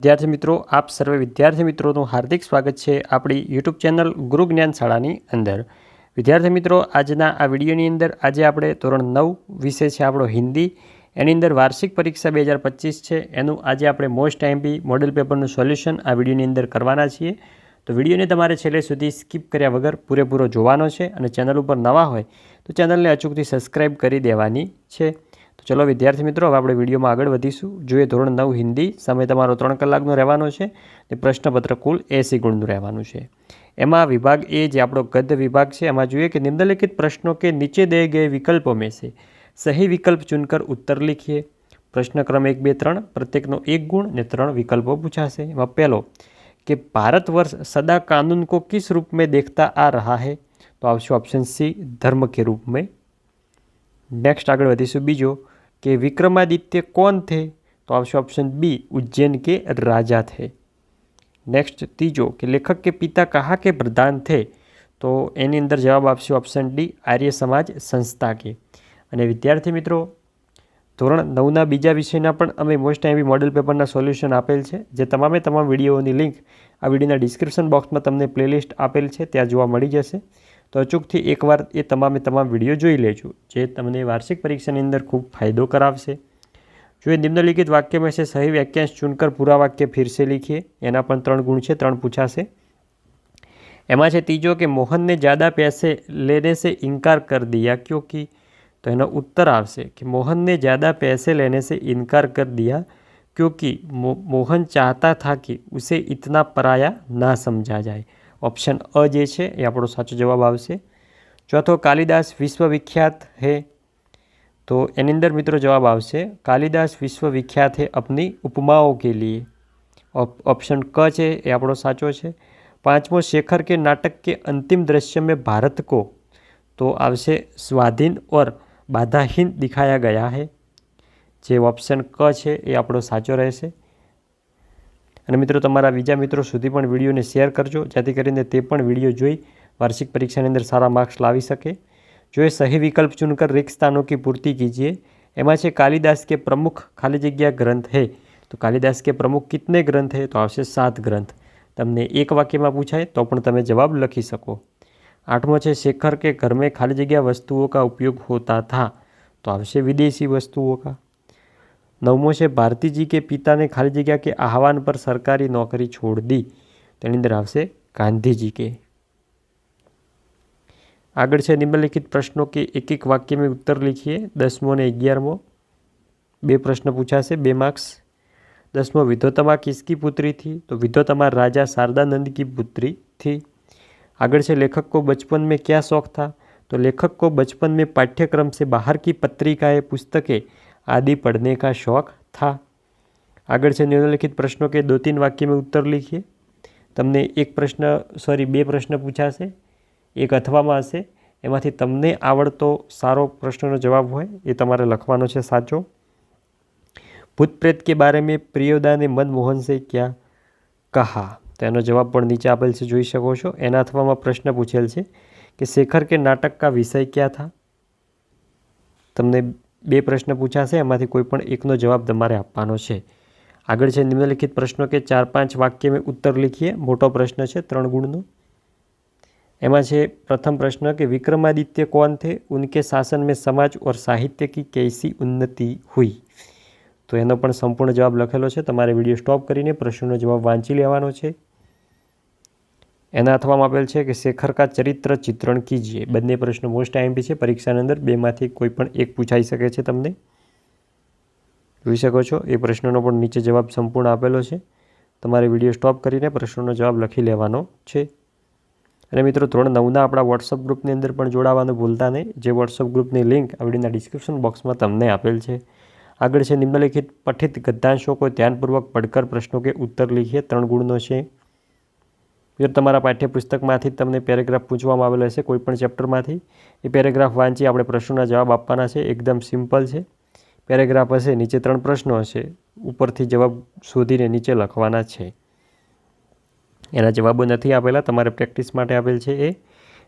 વિદ્યાર્થી મિત્રો, આપ સર્વે વિદ્યાર્થી મિત્રોનું હાર્દિક સ્વાગત છે આપણી યુટ્યુબ ચેનલ ગુરુ જ્ઞાન શાળાની અંદર. વિદ્યાર્થી મિત્રો, આજના આ વિડીયોની અંદર આજે આપણે ધોરણ નવ વિષય છે આપણો હિન્દી, એની અંદર વાર્ષિક પરીક્ષા બે હજાર પચીસ છે, એનું આજે આપણે મોસ્ટ આઈએમપી મોડેલ પેપરનું સોલ્યુશન આ વિડીયોની અંદર કરવાના છીએ. તો વિડીયોને તમારે છેલ્લે સુધી સ્કીપ કર્યા વગર પૂરેપૂરો જોવાનો છે અને ચેનલ ઉપર નવા હોય તો ચેનલને અચૂકથી સબસ્ક્રાઈબ કરી દેવાની છે. ચલો વિદ્યાર્થી મિત્રો, હવે આપણે વિડીયોમાં આગળ વધીશું. જોઈએ ધોરણ નવ હિન્દી સમય તમારો ત્રણ કલાકનો રહેવાનો છે. તે પ્રશ્નપત્ર કુલ એસી ગુણનું રહેવાનું છે. એમાં વિભાગ એ જે આપણો ગદ્ય વિભાગ છે, એમાં જોઈએ કે નિમ્નલિખિત પ્રશ્નો કે નીચે દે ગયે વિકલ્પો મેં છે. સહી વિકલ્પ ચૂનકર ઉત્તર લીખીએ. પ્રશ્નક્રમ એક, બે, ત્રણ, પ્રત્યેકનો એક ગુણ ને ત્રણ વિકલ્પો પૂછાશે. એમાં પહેલો, કે ભારત વર્ષ સદા કાનૂન કો કિસ રૂપ મેં દેખતા આ રહા હે? તો આવશે ઓપ્શન સી ધર્મ કે રૂપ મેં નેક્સ્ટ આગળ વધીશું બીજો કે વિક્રમાદિત્ય કોણ થે? તો આવશે ઓપ્શન બી ઉજ્જૈન કે રાજા થે. નેક્સ્ટ ત્રીજો કે લેખક કે પિતા કહા કે પ્રધાન થે? તો એની અંદર જવાબ આપશે ઓપ્શન ડી આર્ય સમાજ સંસ્થા કે. અને વિદ્યાર્થી મિત્રો, ધોરણ નવના બીજા વિષયના પણ અમે મોસ્ટ ટાઈમ એવી મોડલ પેપરના સોલ્યુશન આપેલ છે, જે તમામે તમામ વિડીયોની લિંક આ વિડીયોના ડિસ્ક્રિપ્શન બોક્સમાં તમને પ્લેલિસ્ટ આપેલ છે, ત્યાં જોવા મળી જશે. तो अचूक थी एक बार ये तमाम तमाम विडियो जी लेजों जो तमने वार्षिक परीक्षा अंदर खूब फायदो कराशे जो निम्नलिखित वक्य में से सही वाक्यांश चुनकर पूरा वक्य फिर से लिखिए एना पर तरण गुण है तरण पूछा से एम से तीजो कि मोहन ने ज़्यादा पैसे लेने से इनकार कर दिया क्योंकि तो यह उत्तर आशे कि मोहन ने ज़्यादा पैसे लेने से इनकार कर दिया क्योंकि मो, मोहन चाहता था कि उसे इतना पराया ना समझा जाए ઓપ્શન અ જે છે એ આપણો સાચો જવાબ આવશે ચોથો કાલિદાસ વિશ્વવિખ્યાત હે તો એની અંદર મિત્રો જવાબ આવશે કાલિદાસ વિશ્વવિખ્યાત હે અપની ઉપમાઓ કે લીએ ઓપ્શન ક છે એ આપણો સાચો છે પાંચમો શેખર કે નાટક કે અંતિમ दृश्य में भारत को તો આવશે સ્વાધીન ઓર બાધાહીન દિખાયા ગયા હે જે ઓપ્શન ક છે એ આપણો સાચો રહેશે અને મિત્રો, તમારા બીજા મિત્રો સુધી પણ વિડીયોને શેર કરજો, જેથી કરીને તે પણ વીડિયો જોઈ વાર્ષિક પરીક્ષાની અંદર સારા માર્ક્સ લાવી શકે. જો એ સહી વિકલ્પ ચુનકર રિક્સ સ્થાનો કી પૂર્તિ કીજીએ. એમાં છે, કાલિદાસ કે પ્રમુખ ખાલી જગ્યા ગ્રંથ હે. તો કાલિદાસ કે પ્રમુખ કિતને ગ્રંથ હે? તો આવશે સાત ગ્રંથ. તમને એક વાક્યમાં પૂછાય, તો પણ તમે જવાબ લખી શકો. આઠમો છે, શેખર કે ઘરમાં ખાલી જગ્યા વસ્તુઓ કા ઉપયોગ હોતા થા? તો આવશે વિદેશી વસ્તુઓ કા? નવમો છે ભારતીજી કે પિતાને ખાલી જગ્યા કે આહવાન પર સરકારી નોકરી છોડ દી તેની અંદર આવશે ગાંધીજી કે આગળ છે નિમ્નલિખિત પ્રશ્નો કે એક એક વાક્ય में उत्तर लिखिए દસમો અને અગિયારમો બે પ્રશ્ન પૂછાશે બે માર્ક્સ દસમો વિધોતમા કિસકી પુત્રી थी तो विधोतमा राजा शारदानंद की पुत्री थी આગળ છે लेखक को बचपन में क्या शौक था तो लेखक को बचपन में पाठ्यक्रम से बाहर की पत्रिकाएं पुस्तकें आदि पढ़ने का शौक था આગળ છે નિમ્નલિખિત પ્રશ્નો કે દો तीन वाक्य में उत्तर लिखिए તમને એક પ્રશ્ન સોરી બે પ્રશ્ન પૂછાશે એક અથવામાં હશે એમાંથી તમને આવડતો સારો પ્રશ્નનો જવાબ હોય એ તમારે લખવાનો છે સાચો ભૂત પ્રેત કે બારે મેં પ્રિયોદાને મનમોહન સે ક્યાં કહા તો એનો જવાબ પણ નીચે આપેલ છે જોઈ શકો છો એના અથવામાં પ્રશ્ન પૂછેલ છે કે શેખર કે નાટક કા વિષય ક્યાં થા તમને બે પ્રશ્ન પૂછાશે, એમાંથી કોઈ પણ એકનો જવાબ તમારે આપવાનો છે. આગળ છે નિમ્નલિખિત પ્રશ્નો કે ચાર પાંચ વાક્ય મેં ઉત્તર લખીએ. મોટો પ્રશ્ન છે ત્રણ ગુણનો. એમાં છે પ્રથમ પ્રશ્ન કે વિક્રમાદિત્ય કોણ થે? ઉનકે શાસન મેં સમાજ ઓર સાહિત્ય કી કૈસી ઉન્નતિ હોઈ? તો એનો પણ સંપૂર્ણ જવાબ લખેલો છે. તમારે વીડિયો સ્ટોપ કરીને પ્રશ્નનો જવાબ વાંચી લેવાનો છે. એના અથવામાં આપેલ છે કે શેખર કા ચરિત્ર ચિત્રણ કીજીએ. બંને પ્રશ્નો મોસ્ટ આઈએમપી છે. પરીક્ષાની અંદર બેમાંથી કોઈ પણ એક પૂછાઈ શકે છે તમને. જોઈ શકો છો. એ પ્રશ્નનો પણ નીચે જવાબ સંપૂર્ણ આપેલો છે. તમારે વીડિયો સ્ટોપ કરીને પ્રશ્નોનો જવાબ લખી લેવાનો છે. અને મિત્રો, ધોરણ નવના આપણા વોટ્સઅપ ગ્રુપની અંદર પણ જોડાવાનું ભૂલતા નહીં. જે વોટ્સઅપ ગ્રુપની લિંક આ વિડીયોના ડિસ્ક્રિપ્શન બોક્સમાં તમને આપેલ છે. આગળ છે, નિમ્નલિખિત પઠિત ગદ્યાંશો કોઈ ધ્યાનપૂર્વક પડકર પ્રશ્નો કે ઉત્તર લીખીએ. ત્રણ ગુણનો છે. જો તમારા પાઠ્યપુસ્તકમાંથી તમને પેરેગ્રાફ પૂછવામાં આવેલો છે કોઈપણ ચેપ્ટરમાંથી. એ પેરેગ્રાફ વાંચી આપણે પ્રશ્નોના જવાબ આપવાના છે, એકદમ સિમ્પલ છે. પેરેગ્રાફ હશે, નીચે ત્રણ પ્રશ્નો હશે, ઉપરથી જવાબ શોધીને નીચે લખવાના છે. એના જવાબો નથી આપેલા, તમારે પ્રેક્ટિસ માટે આપેલ છે એ.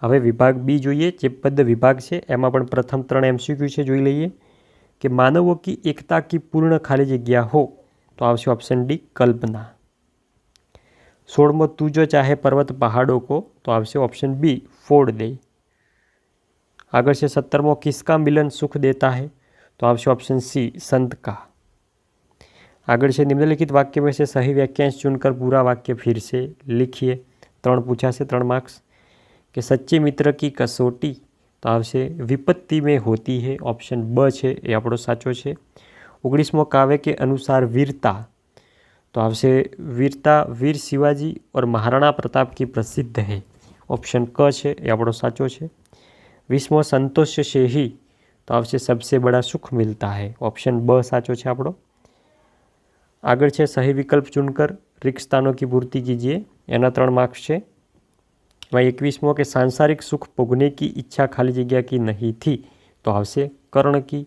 હવે વિભાગ બી જોઈએ, જે પદ વિભાગ છે, એમાં પણ પ્રથમ ત્રણ એમસીક્યુ છે, જોઈ લઈએ. કે માનવો કી એકતા કી પૂર્ણ ખાલી જગ્યા હો, તો આવશે ઓપ્શન ડી, કલ્પના. સોળમો તું જો ચાહે પર્વત પહાડો કો, તો આવશે ઓપ્શન બી ફોડ દે. આગળ છે સત્તરમો, કિસકા મિલન સુખ દેતા હે, તો આવશે ઓપ્શન સી સંત કા. આગળ છે નિમ્નલિખિત વાક્ય મેં છે, સહી વાક્યાંશ ચૂનકર પૂરા વાક્ય ફિરશે, લિખીએ. ત્રણ પૂછાશે, ત્રણ માર્ક્સ. કે સચ્ચે મિત્ર કી કસોટી, તો આવશે વિપત્તિ મેં હોતી હે ઓપ્શન બ છે, એ આપણો સાચો છે. ઓગણીસમો, કાવ્ય કે અનુસાર વીરતા તો આવશે વીરતા વીર શિવાજી और महाराणा प्रताप की प्रसिद्ध है ઓપ્શન ક છે એ આપણો સાચો છે વીસમો સંતોષ से ही તો આવશે સબસે બડા સુખ મિલતા હૈ ઓપ્શન બ સાચો છે આપણો આગળ છે સહી વિકલ્પ ચુનકર रिक्त स्थानों की पूर्ति कीजिए એના ત્રણ માર્ક્સ છે એમાં એકવીસમો કે सांसारिक सुख भोगने की इच्छा खाली जगह की नहीं थी તો આવશે કર્ણ કી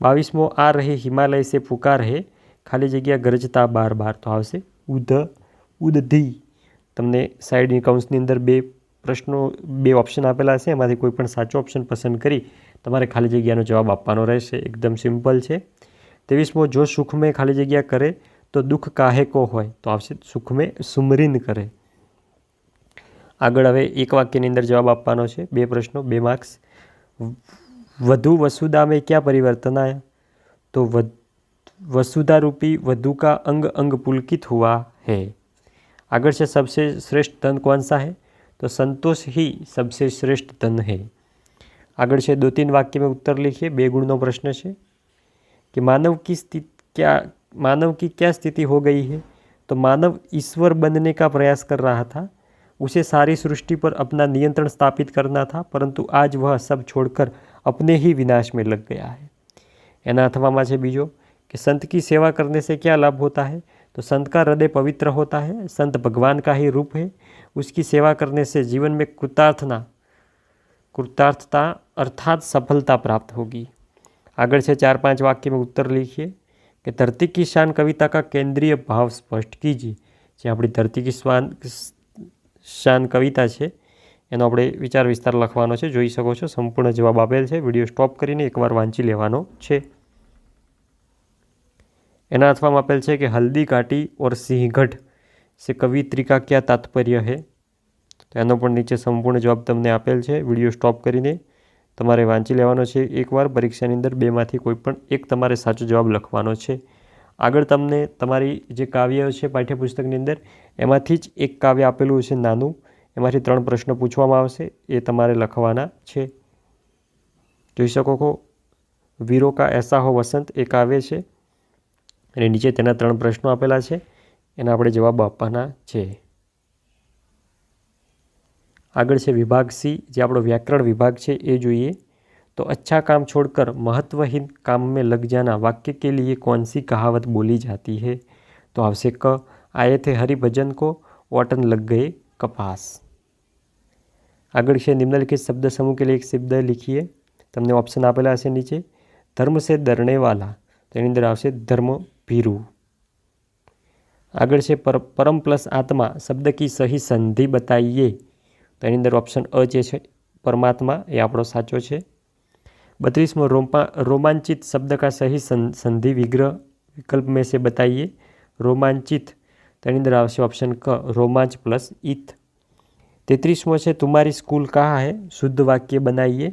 બાવીસમો આ રહે હિમાલય સે પુકાર હે ખાલી જગ્યા ગરજતા બાર બાર તો આવશે. ઉધ ઉદધી. તમને સાઈડની કાઉન્સની અંદર બે પ્રશ્નો, બે ઓપ્શન આપેલા હશે એમાંથી કોઈ પણ સાચો ઓપ્શન પસંદ કરી તમારે ખાલી જગ્યાનો જવાબ આપવાનો રહેશે. એકદમ સિમ્પલ છે. ત્રેવીસમો, જો સુખમે ખાલી જગ્યા કરે તો દુઃખ કાહેકો હોય? તો આવશે સુખમે સુમરીન કરે. આગળ હવે એક વાક્યની અંદર જવાબ આપવાનો છે. બે પ્રશ્નો, બે માર્ક્સ વધુ વસુદામે ક્યાં પરિવર્તન આવ્યા તો વધ वसुधा रूपी वधु का अंग अंग पुलकित हुआ है આગળ છે सबसे श्रेष्ठ धन कौन सा है तो संतोष ही सबसे श्रेष्ठ धन है આગળ છે दो तीन वाक्य में उत्तर लिखिए બે ગુણનો પ્રશ્ન છે कि मानव की स्थिति क्या मानव की क्या स्थिति हो गई है तो मानव ईश्वर बनने का प्रयास कर रहा था उसे सारी सृष्टि पर अपना नियंत्रण स्थापित करना था परंतु आज वह सब छोड़कर अपने ही विनाश में लग गया है एना अथवा છે બીજો कि संत की सेवा करने से क्या लाभ होता है तो संत का हृदय पवित्र होता है संत भगवान का ही रूप है उसकी सेवा करने से जीवन में कृतार्थना कृतार्थता अर्थात सफलता प्राप्त होगी આગળ છે ચાર પાંચ વાક્ય में उत्तर लिखिए कि धरती की शान कविता का केंद्रीय भाव स्पष्ट कीजिए જે આપણી ધરતી કી શ્વાન શાન કવિતા છે એનો આપણે વિચાર વિસ્તાર લખવાનો છે જોઈ શકો છો સંપૂર્ણ જવાબ આપેલ છે વિડીયો સ્ટોપ કરીને એકવાર વાંચી લેવાનો છે એના અથવામાં આપેલ છે કે હલ્દી ઘાટી ઓર સિંહગઢ સે કવિત્રિકા ક્યાં તાત્પર્ય હે? તો એનો પણ નીચે સંપૂર્ણ જવાબ તમને આપેલ છે. વીડિયો સ્ટોપ કરીને તમારે વાંચી લેવાનો છે. એકવાર પરીક્ષાની અંદર બેમાંથી કોઈ પણ એક તમારે સાચો જવાબ લખવાનો છે. આગળ તમને તમારી જે કાવ્ય છે પાઠ્યપુસ્તકની અંદર, એમાંથી જ એક કાવ્ય આપેલું છે નાનું. એમાંથી ત્રણ પ્રશ્નો પૂછવામાં આવશે. એ તમારે લખવાના છે. જોઈ શકો છો. વીરો કા એસા વસંત એ કાવ્ય છે. અને નીચે તેના ત્રણ પ્રશ્નો આપેલા છે એના આપણે જવાબ આપવાના છે આગળ છે વિભાગ સી જે આપણો વ્યાકરણ વિભાગ છે એ જોઈએ तो अच्छा काम छोड़कर महत्वहीन काम में लग जाना वाक्य के लिए कौन सी कहावत बोली जाती है तो आवश्यक क आए थे हरिभजन को वाटन लग गए कपास આગળ છે નિમ્નલિખિત શબ્દ સમૂહ કે लिए એક શબ્દ लिखिए તમને ઓપ્શન આપેલા હશે નીચે ધર્મ સે ડરને વાલા તો એની અંદર આવશે ધર્મ ભીરુ. આગળ છે પરમ પ્લસ આત્મા, શબ્દ કી સહી સંધિ બતાવીએ તો એની અંદર ઓપ્શન અ જે છે, પરમાત્મા, એ આપણો સાચો છે. બત્રીસમો રોમા રોમાંચિત શબ્દ કા સહી સંધિ વિગ્રહ, વિકલ્પ મેં છે બતાવીએ રોમાંચિત તેની અંદર આવશે ઓપ્શન ક, રોમાંચ પ્લસ ઈથ તેત્રીસમો છે, તુમારી સ્કૂલ કહા હે? શુદ્ધ વાક્ય બનાવીએ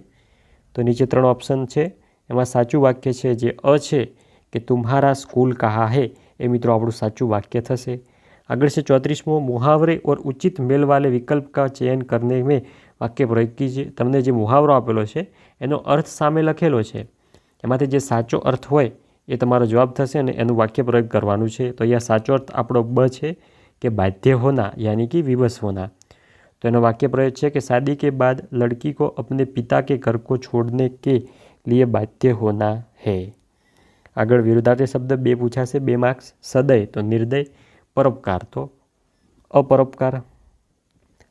તો નીચે ત્રણ ઓપ્શન છે. એમાં સાચું વાક્ય છે જે અ છે કે તુમ્હારા સ્કૂલ કહા હે? એ મિત્રો આપણું સાચું વાક્ય થશે. આગળ છે ચોત્રીસમો, મુહાવરે ઓર ઉચિત મેલ વાલે વિકલ્પ કા ચયન કરને મેં વાક્ય પ્રયોગ કીજીએ તમને જે મુહાવરો આપેલો છે, એનો અર્થ સામે લખેલો છે. એમાંથી જે સાચો અર્થ હોય, એ તમારો જવાબ થશે અને એનું વાક્ય પ્રયોગ કરવાનું છે. તો અહીંયા સાચો અર્થ આપણો બ છે કે બાધ્ય હોના, યાની કે વિવશ હોના. તો એનો વાક્ય પ્રયોગ છે કે શાદી કે બાદ લડકી કો અપને પિતા કે ઘર કો છોડને કે લીએ બાધ્ય હોના હૈ. આગળ વિરુદ્ધાર્થી શબ્દ બે પૂછાશે, બે માર્ક્સ સદય તો નિર્દય, પરોપકાર તો અપરોપકાર.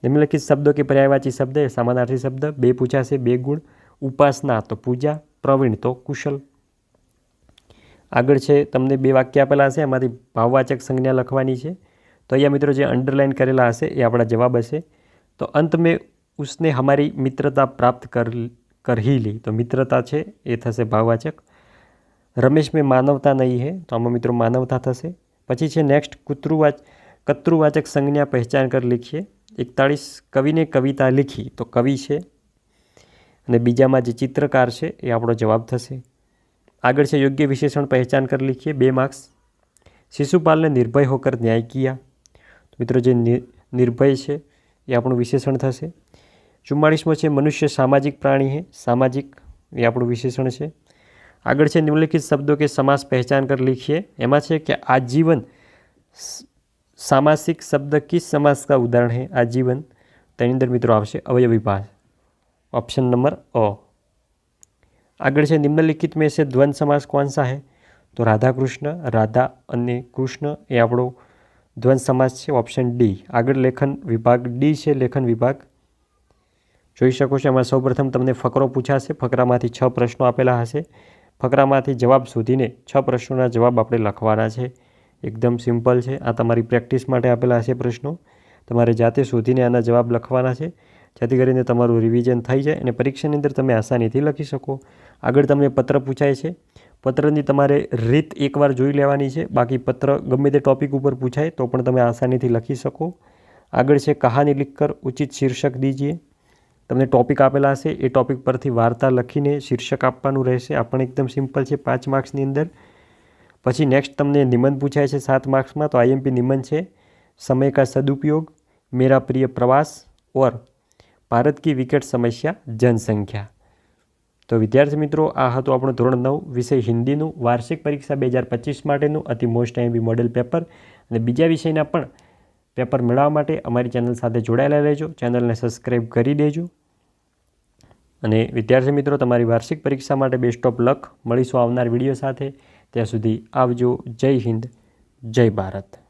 નિમ્નલિખિત શબ્દો કે પર્યાયવાચી શબ્દ એ સમાનાર્થી શબ્દ, બે પૂછાશે, બે ગુણ, ઉપાસના તો પૂજા, પ્રવીણ તો કુશલ. આગળ છે, તમને બે વાક્ય આપેલા હશે, એમાંથી ભાવવાચક સંજ્ઞા લખવાની છે. તો અહીંયા મિત્રો જે અંડરલાઇન કરેલા હશે, એ આપણા જવાબ હશે. તો અંત મેં ઉસને હમારી મિત્રતા પ્રાપ્ત કર કરી લી. તો મિત્રતા છે, એ થશે ભાવવાચક. રમેશ મેં માનવતા નહીં હે, તો આમાં મિત્રો માનવતા થશે. પછી છે નેક્સ્ટ કૂતરુવાચ કતૃવાચક સંજ્ઞા પહેચાન કર લખીએ. એકતાળીસ, કવિને કવિતા લીખી, તો કવિ છે. અને બીજામાં જે ચિત્રકાર છે, એ આપણો જવાબ થશે. આગળ છે યોગ્ય વિશેષણ પહેચાન કર લખીએ, બે માર્ક્સ શિશુપાલને નિર્ભય હોકર ન્યાય કિયા મિત્રો જે નિર્ભય છે, એ આપણું વિશેષણ થશે. ચુમ્માળીસમો છે મનુષ્ય સામાજિક પ્રાણી હે, સામાજિક, એ આપણું વિશેષણ છે. આગળ છે નિમ્નલિખિત શબ્દો કે સમાસ પહેચાન કર લીખીએ. એમાં છે કે આજીવન સામાસિક શબ્દ કિસ સમાસ કા ઉદાહરણ હે? આજીવન. તેની અંદર મિત્રો આવશે અવયવિભાજ ઓપ્શન નંબર અ. આગળ છે નિમ્નલિખિત મેં છે દ્વંદ સમાસ કોણ સા હે? તો રાધા કૃષ્ણ રાધા અને કૃષ્ણ એ આપણો દ્વંદ સમાસ છે, ઓપ્શન ડી. આગળ લેખન વિભાગ ડી છે, લેખન વિભાગ. જોઈ શકો છો એમાં સૌપ્રથમ તમને ફકરો પૂછાશે. ફકરામાંથી છ પ્રશ્નો આપેલા હશે. ફકરામાંથી જવાબ શોધીને છ પ્રશ્નોના જવાબ આપણે લખવાના છે. એકદમ સિમ્પલ છે. આ તમારી પ્રેક્ટિસ માટે આપેલા હશે પ્રશ્નો. તમારે જાતે શોધીને આના જવાબ લખવાના છે. જેથી કરીને તમારું રિવિઝન થઈ જાય અને પરીક્ષાની અંદર તમે આસાનીથી લખી શકો. આગળ તમને પત્ર પૂછાય છે. પત્રની તમારે રીત એકવાર જોઈ લેવાની છે. બાકી પત્ર ગમે તે ટોપિક ઉપર પૂછાય તો પણ તમે આસાનીથી લખી શકો. આગળ છે કહાની લિખકર ઉચિત શીર્ષક દીજીએ. તમને ટોપિક આપેલા હશે, એ ટોપિક પરથી વાર્તા લખીને શીર્ષક આપવાનું રહેશે. આ પણ એકદમ સિમ્પલ છે, પાંચ માર્ક્સની અંદર. પછી નેક્સ્ટ તમને નિબંધ પૂછાય છે સાત માર્ક્સમાં તો આઈએમપી નિબંધ છે. સમય કા સદુપયોગ, મેરા પ્રિય પ્રવાસ, ઓર ભારત કી વિકેટ સમસ્યા, જનસંખ્યા. તો વિદ્યાર્થી મિત્રો, આ હતો આપણો ધોરણ નવ, વિષય હિન્દીનું. વાર્ષિક પરીક્ષા બે હજાર પચીસ માટેનું અતિ મોસ્ટ આઈએમબી મોડેલ પેપર અને બીજા વિષયના પણ પેપર મેળવવા માટે અમારી ચેનલ સાથે જોડાયેલા રહેજો. ચેનલને સબસ્ક્રાઈબ કરી દેજો. અને વિદ્યાર્થી મિત્રો, તમારી વાર્ષિક પરીક્ષા માટે બેસ્ટ ઓફ લક મળીશું આવનાર વીડિયો સાથે. ત્યાં સુધી આવજો. જય હિન્દ. જય ભારત.